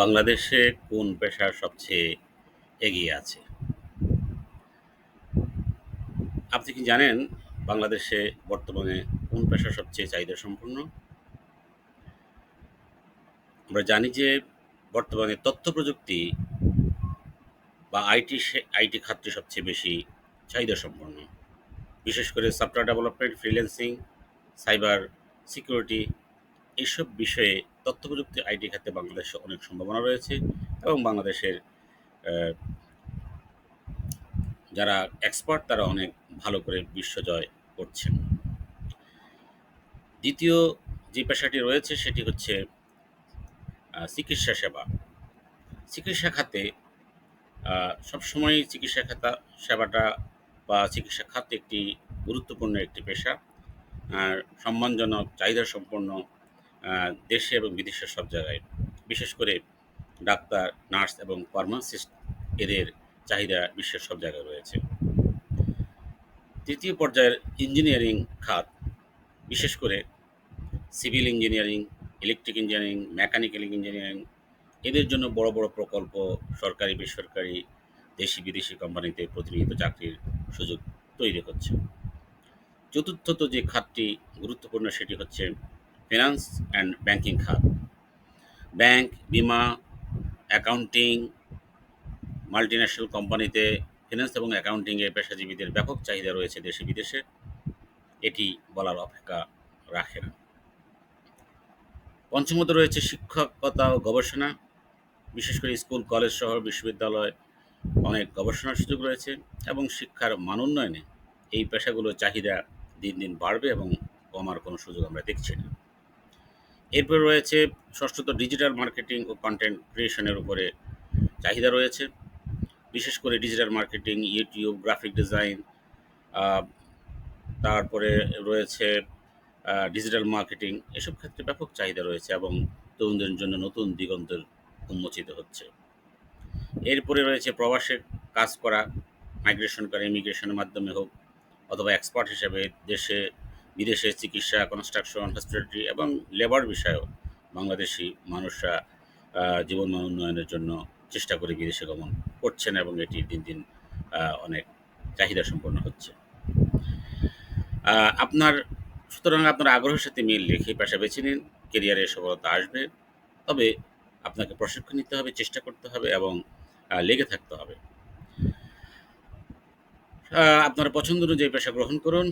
বাংলাদেশে কোন পেশা সবচেয়ে এগিয়ে আছে? আপনি কি জানেন বাংলাদেশে বর্তমানে কোন পেশা সবচেয়ে চাহিদা সম্পন্ন? আমরা জানি যে বর্তমানে তথ্য প্রযুক্তি বা আইটি আইটি খাতটি সবচেয়ে বেশি চাহিদা সম্পন্ন। বিশেষ করে software development, freelancing, cyber security এইসব বিষয়ে তথ্য প্রযুক্তি আইটি খাতে বাংলাদেশে অনেক সম্ভাবনা রয়েছে এবং বাংলাদেশের যারা এক্সপার্ট তারা অনেক ভালো করে বিশ্ব জয় করছেন। দ্বিতীয় যে পেশাটি রয়েছে সেটি হচ্ছে চিকিৎসা সেবা। চিকিৎসা খাতে সবসময়ই চিকিৎসা খাতা সেবাটা বা চিকিৎসা খাত একটি গুরুত্বপূর্ণ একটি পেশা। আর সম্মানজনক, চাহিদা সম্পন্ন দেশে এবং বিদেশে সব জায়গায়। বিশেষ করে ডাক্তার, নার্স এবং ফার্মাসিস্ট এদের চাহিদা বিশ্বের সব জায়গায় রয়েছে। তৃতীয় পর্যায়ের ইঞ্জিনিয়ারিং খাত, বিশেষ করে civil engineering, electric engineering, mechanical engineering এদের জন্য বড়, বড় প্রকল্প সরকারি, বেসরকারি, দেশি বিদেশি কোম্পানিতে প্রতিনিয়ত চাকরির সুযোগ তৈরি হচ্ছে। চতুর্থত যে খাতটি গুরুত্বপূর্ণ সেটি হচ্ছে ফিন্যান্স অ্যান্ড ব্যাংকিং খাত। ব্যাংক, বিমা অ্যাকাউন্টিং, মাল্টিন্যাশনাল কোম্পানিতে ফিন্যান্স এবং অ্যাকাউন্টিংয়ে পেশাজীবীদের ব্যাপক চাহিদা রয়েছে দেশে বিদেশে। এটি বলার অপেক্ষা রাখে না। পঞ্চমত রয়েছে শিক্ষকতা ও গবেষণা। বিশেষ করে স্কুল, কলেজ সহ বিশ্ববিদ্যালয় অনেক গবেষণার সুযোগ রয়েছে এবং শিক্ষার মান উন্নয়নে এই পেশাগুলোর চাহিদা দিন, দিন বাড়বে এবং কমার কোনো সুযোগ আমরা দেখছি না। এরপরে রয়েছে ষষ্ঠত ডিজিটাল মার্কেটিং ও কন্টেন্ট ক্রিয়েশনের উপরে চাহিদা রয়েছে। বিশেষ করে digital marketing, YouTube, graphic design তারপরে রয়েছে ডিজিটাল মার্কেটিং এসব ক্ষেত্রে ব্যাপক চাহিদা রয়েছে এবং তরুণদের জন্য নতুন দিগন্তের উন্মোচিত হচ্ছে। এরপরে রয়েছে প্রবাসে কাজ করা, মাইগ্রেশন করা, ইমিগ্রেশনের মাধ্যমে হোক অথবা এক্সপার্ট হিসেবে দেশে বিদেশে চিকিৎসা, কনস্ট্রাকশন, হসপিটালিটি এবং লেবার বিষয়েও বাংলাদেশি মানুষরা জীবন উন্নয়নের জন্য চেষ্টা করে বিদেশে গমন করছেন এবং এটি দিন, দিন অনেক চাহিদা সম্পন্ন হচ্ছে। আপনার সুতরাং আপনার আগ্রহের সাথে মিল রেখে পেশা বেছে নিন। কেরিয়ারে সফলতা আসবে। তবে আপনাকে প্রশিক্ষণ নিতে হবে, চেষ্টা করতে হবে এবং লেগে থাকতে হবে। আপনার পছন্দ অনুযায়ী পেশা গ্রহণ করুন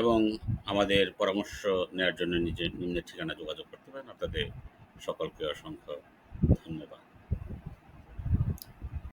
এবং আমাদের পরামর্শ নেওয়ার জন্য নিজের নিম্নের ঠিকানা যোগাযোগ করতে পারেন। আপনাদের সকলকে অসংখ্য